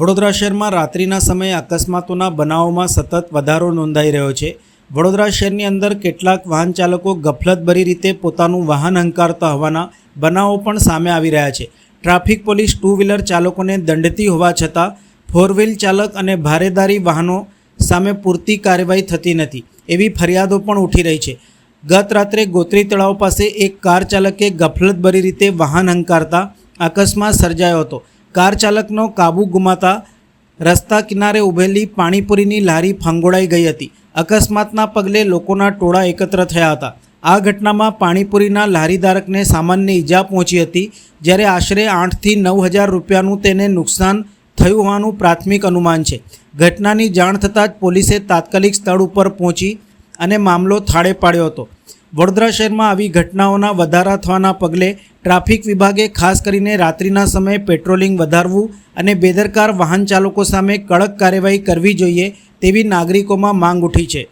વડોદરા શહેરમાં રાત્રિના સમયે અકસ્માતોના બનાવોમાં સતત વધારો નોંધાઈ રહ્યો છે. વડોદરા શહેરની અંદર કેટલાક વાહન ચાલકો ગફલતભરી રીતે પોતાનું વાહન હંકારતા હોવાના બનાવો પણ સામે આવી રહ્યા છે. ટ્રાફિક પોલીસ ટુ વ્હીલર ચાલકોને દંડતી હોવા છતાં ફોર વ્હીલ ચાલક અને ભારેદારી વાહનો સામે પૂરતી કાર્યવાહી થતી નથી. એવી ફરિયાદો પણ ઉઠી રહી છે. ગત રાત્રે ગોત્રી તળાવ પાસે એક કાર ચાલકે ગફલતભરી રીતે વાહન હંકારતા અકસ્માત સર્જાયો હતો. કાર ચાલકનો કાબુ ગુમાતા રસ્તા કિનારે ઊભેલી પાણીપુરીની લારી ફાંગોળાઈ ગઈ હતી. અકસ્માતના પગલે લોકોના ટોળા એકત્ર થયા હતા. આ ઘટનામાં પાણીપુરીના લારીધારકને સામાન્ય ઈજા પહોંચી હતી, જ્યારે આશરે આઠથી નવ હજાર રૂપિયાનું તેને નુકસાન થયું હોવાનું પ્રાથમિક અનુમાન છે. ઘટનાની જાણ થતાં જ પોલીસે તાત્કાલિક સ્થળ ઉપર પહોંચી અને મામલો થાળે પાડ્યો હતો. વડોદરા શહેરમાં આવી ઘટનાઓના વધારા થવાના પગલે ટ્રાફિક વિભાગે ખાસ કરીને રાત્રિના સમયે પેટ્રોલિંગ વધારવું અને બેદરકાર વાહન ચાલકો સામે કડક કાર્યવાહી કરવી જોઈએ તેવી નાગરિકોમાં માંગ ઉઠી છે.